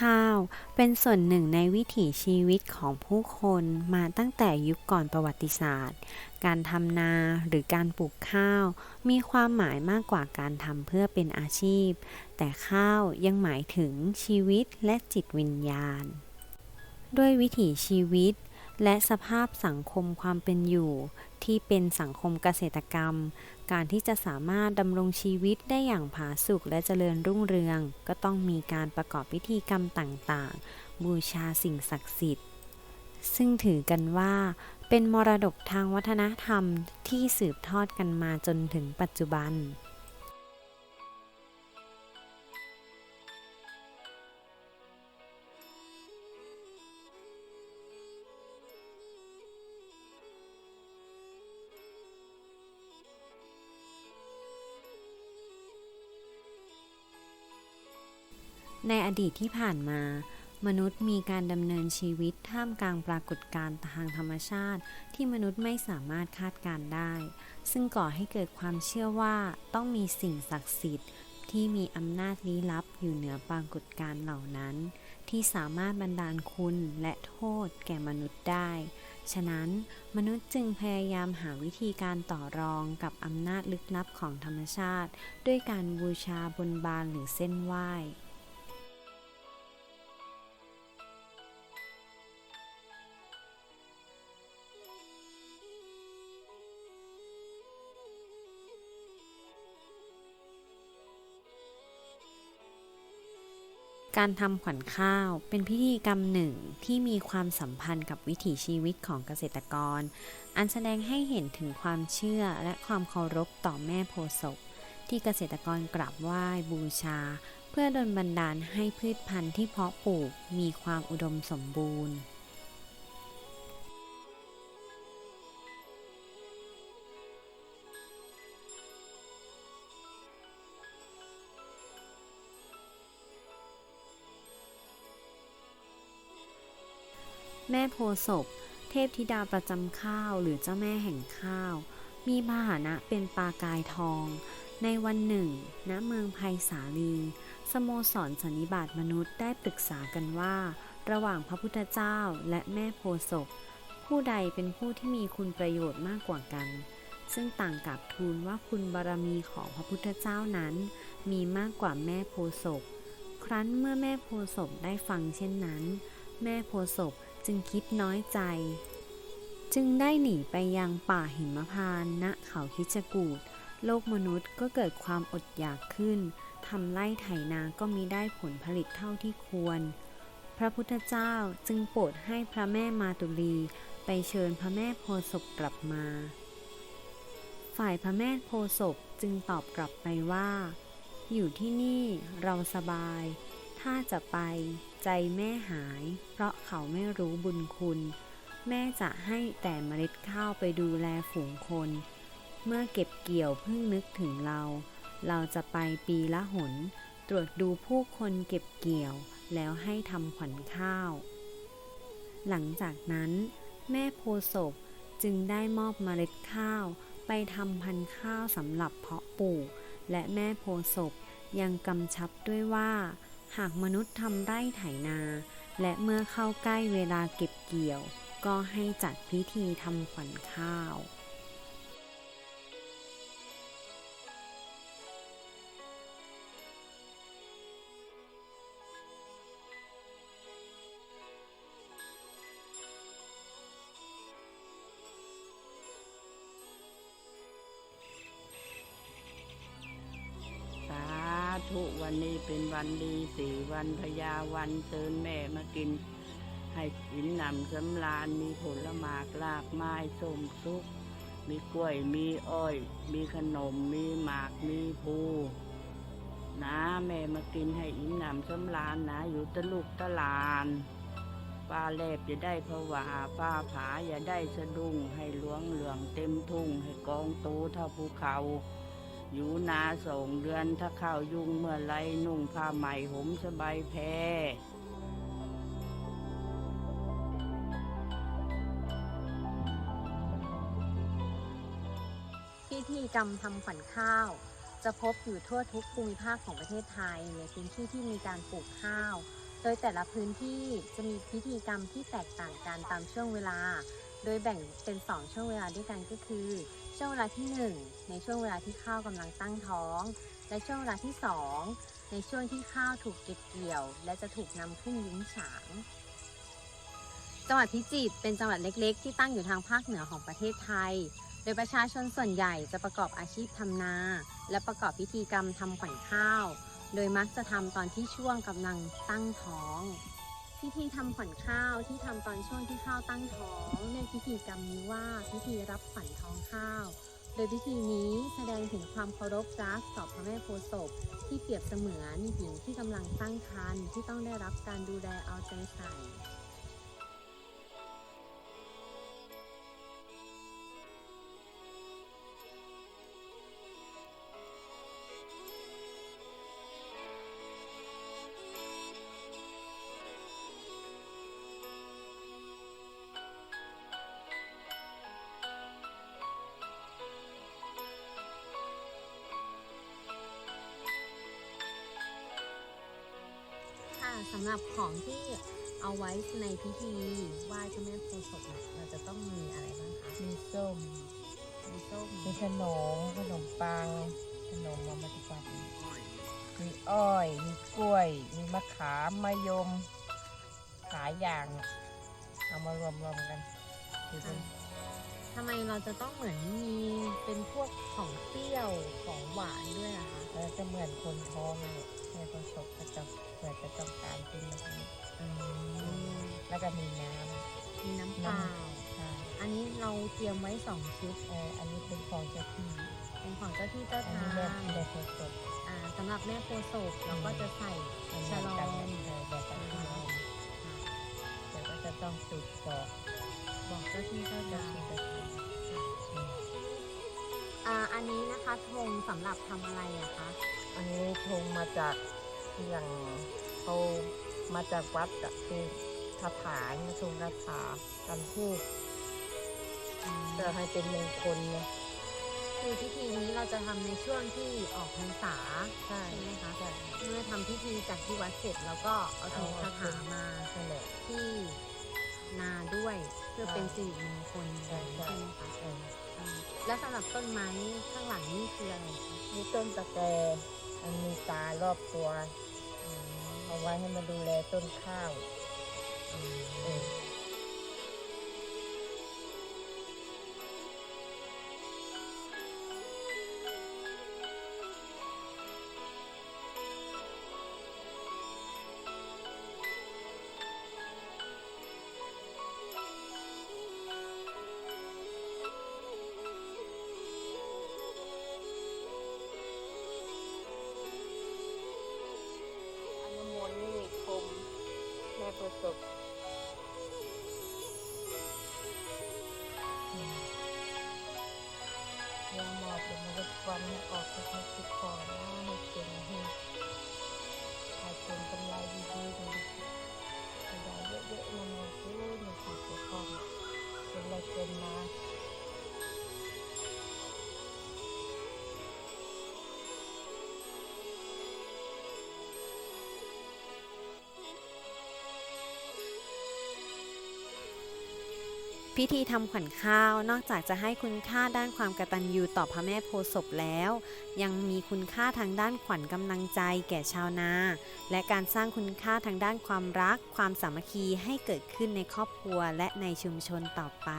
ข้าว เป็นส่วนหนึ่งในวิถีชีวิตของผู้คนมาตั้งแต่ยุคก่อนประวัติศาสตร์ การทำนาหรือการปลูกข้าว มีความหมายมากกว่าการทำเพื่อเป็นอาชีพ แต่ข้าวยังหมายถึงชีวิตและจิตวิญญาณ ด้วยวิถีชีวิตและสภาพสังคมความเป็นอยู่ที่เป็นสังคมเกษตรกรรม การที่จะสามารถดำรงชีวิตได้อย่างผาสุกและเจริญรุ่งเรือง ก็ต้องมีการประกอบพิธีกรรมต่างๆ บูชาสิ่งศักดิ์สิทธิ์ ซึ่งถือกันว่า เป็นมรดกทางวัฒนธรรมที่สืบทอดกันมาจนถึงปัจจุบัน ในอดีตที่ผ่านมา มนุษย์มีการดำเนินชีวิตท่ามกลางปรากฏการณ์ทางธรรมชาติ ที่มนุษย์ไม่สามารถคาดการได้ ซึ่งก่อให้เกิดความเชื่อว่าต้องมีสิ่งศักดิ์สิทธิ์ ที่มีอำนาจลี้ลับอยู่เหนือปรากฏการณ์เหล่านั้น ที่สามารถบันดาลคุณและโทษแก่มนุษย์ได้ ฉะนั้นมนุษย์จึงพยายามหาวิธีการต่อรองกับอำนาจลึกลับของธรรมชาติ ด้วยการบูชาบนบานหรือเส้นไหว้ การทำขวัญข้าวเป็นพิธีกรรมหนึ่งที่มีความสัมพันธ์กับวิถีชีวิตของเกษตรกร อันแสดงให้เห็นถึงความเชื่อและความเคารพต่อแม่โพศพที่เกษตรกรกราบไหว้บูชา เพื่อดลบันดาลให้พืชพันธุ์ที่เพาะปลูกมีความอุดมสมบูรณ์ แม่โพศพ เทพธิดาประจำข้าวหรือเจ้าแม่แห่งข้าว มีพาหนะเป็นปลากายทอง ในวันหนึ่ง ณ เมืองไผ่สาลี สโมสรสันนิบาตมนุษย์ได้ปรึกษากันว่า ระหว่างพระพุทธเจ้าและแม่โพศพ ผู้ใดเป็นผู้ที่มีคุณประโยชน์มากกว่ากัน ซึ่งต่างกับทูลว่าคุณบารมีของพระพุทธเจ้านั้น มีมากกว่าแม่โพศพครั้นเมื่อแม่โพศพได้ฟังเช่นนั้น แม่โพศพ จึงคิดน้อยใจ จึงได้หนีไปยังป่าหิมพานต์ณเขาคิจกูดโลกมนุษย์ก็เกิดความอดอยากขึ้นทำไร่ไถนาก็มิได้ผลผลิตเท่าที่ควร พระพุทธเจ้าจึงโปรดให้พระแม่มาตุลีไปเชิญพระแม่โพศพกลับมา ฝ่ายพระแม่โพศพจึงตอบกลับไปว่า อยู่ที่นี่เราสบาย ถ้าจะไป ใจแม่หาย เพราะเขาไม่รู้บุญคุณ แม่จะให้แต่เมล็ดข้าวไปดูแลฝูงคน เมื่อเก็บเกี่ยวเพิ่งนึกถึงเรา เราจะไปปีละหน ตรวจดูผู้คนเก็บเกี่ยว แล้วให้ทำขวัญข้าว หลังจากนั้น แม่โพศพจึงได้มอบเมล็ดข้าว ไปทำพันธุ์ข้าวสำหรับเพาะปลูก และแม่โพศพยังกำชับด้วยว่า หากมนุษย์ทำไร่ไถนา และเมื่อเข้าใกล้เวลาเก็บเกี่ยว ก็ให้จัดพิธีทำขวัญข้าว ธุวันนี้เป็นวันดีสี่วันพญาวันเชิญแม่มากิน ให้กินนำสำราญมีผลหมากลากไม้ส้มซุก มีกล้วยมีอ้อย มีขนมมีหมากมีภูนะแม่มากินให้อิ่มหนำสำราญนะ อยู่ตะลุกตะลานป้าแลบอย่าได้ผวาป้าผาอย่าได้สะดุ้งให้หลวงเหลืองเต็มทุ่งให้กองโตเท่าภูเขา อยู่นาสองเดือนถ้าข้าวยุงเมื่อไรนุ่งผ้าใหม่ห่มสบายแพพิธีกรรมทำขวัญข้าว จะพบอยู่ทั่วทุกภูมิภาคของประเทศไทย ในพื้นที่ที่มีการปลูกข้าว โดยแต่ละพื้นที่จะมีพิธีกรรมที่แตกต่างกันตามช่วงเวลา โดยแบ่งเป็น 2 ช่วงเวลาด้วยกันก็คือ ช่วงเวลาที่ 1 ในช่วงเวลาที่ข้าวกำลังตั้งท้อง และช่วงเวลาที่ 2 ในช่วงที่ข้าวถูกเก็บเกี่ยว และจะถูกนำขึ้นยุ้งฉาง จังหวัดพิจิตรเป็นจังหวัดเล็กๆ ที่ตั้งอยู่ทางภาคเหนือของประเทศไทย โดยประชาชนส่วนใหญ่จะประกอบอาชีพทำนา และประกอบพิธีกรรมทำขวัญข้าว โดยมักจะทำตอนที่ช่วงกำลังตั้งท้องพิธีทำขวัญข้าวที่ทำตอนช่วงที่ข้าวตั้งท้องเรียกพิธีกรรมนี้ว่าพิธีรับขวัญท้องข้าว โดยพิธีนี้แสดงถึงความเคารพรักต่อพระแม่โพธิ์ศพที่เปรียบเสมือนหญิงที่กำลังตั้งครรภ์ที่ต้องได้รับการดูแลเอาใจใส่ำหรับของที่เอาไว้ในพิธีไหว้พระแม่โพธิ์ศพเนี่ยเราจะต้องมีอะไรบ้างคะมีส้ม มีส้มมีขนมขนมปัง ขนมมาปฏิบัติมีอ้อย มีกล้วย มีมะขามมะยมหลายอย่างเอามารวมรวมๆกันคือเป็นทำไมเราจะต้องเหมือนมีเป็นพวกของเปรี้ยวของหวานด้วยอะคะแล้วจะเหมือนคนท้องเลย แม่ประสบก็จะเกิดจะต้องการกินแบบนี้อืมแล้วก็มีน้มีน้ำเปล่าำค่ะอันนี้เราเตรียมไว้สองชุด เอออันนี้เป็นของเจ้าที่เป็นของเจ้าที่เจ้าอันทานี้แม่งแม่ประสบอ่าสำหรับแม่โพธิ์ศพเราก็จะใส่มันฉลอกันมเออแบบกันแต่ก็จะต้องจุดบอกบอกเจ้าที่เจ้าเจ้าทางที่เจ้าทางอืม อ่าอันนี้นะคะธงสำหรับทำอะไรอะคะอันนี้ทงมาจากอย่างเขามาจากวัดอะคือคาถาเนี่ยทงคาถากันพูดเพื่อให้เป็นมงคลเนี่ยคือพิธีนี้เราจะทำในช่วงที่ออกพรรษาใช่ใช่ไหมคะใช่ เมื่อทำพิธีจากที่วัดเสร็จแล้วก็เอาธงคาถามานั่นแหละ ที่นาด้วยเพื่อเป็นสิริมงคลใช่ใช่ ใช่ไหมคะ เอออืม และสำหรับต้นไม้ข้างหลังนี่คืออะไรคะมีต้นตะแกมันมีตารอบตัว เอาไว้ให้มาดูแลต้นข้าว ยังหมอบเป็นมรดกวันให้ออกให้ทุกคิดก่อนนะให้เก่งให้ให้เป็นกำไรดีๆเลยกำไรเยอะๆนะแม่ซื้อในสิ่งที่พร้อมเป็นอะไรเป็นมา พิธีทำขวัญข้าวนอกจากจะให้คุณค่าด้านความกตัญญูต่อพระแม่โพศพแล้ว ยังมีคุณค่าทางด้านขวัญกำลังใจแก่ชาวนา และการสร้างคุณค่าทางด้านความรัก ความสามัคคีให้เกิดขึ้นในครอบครัวและในชุมชนต่อไป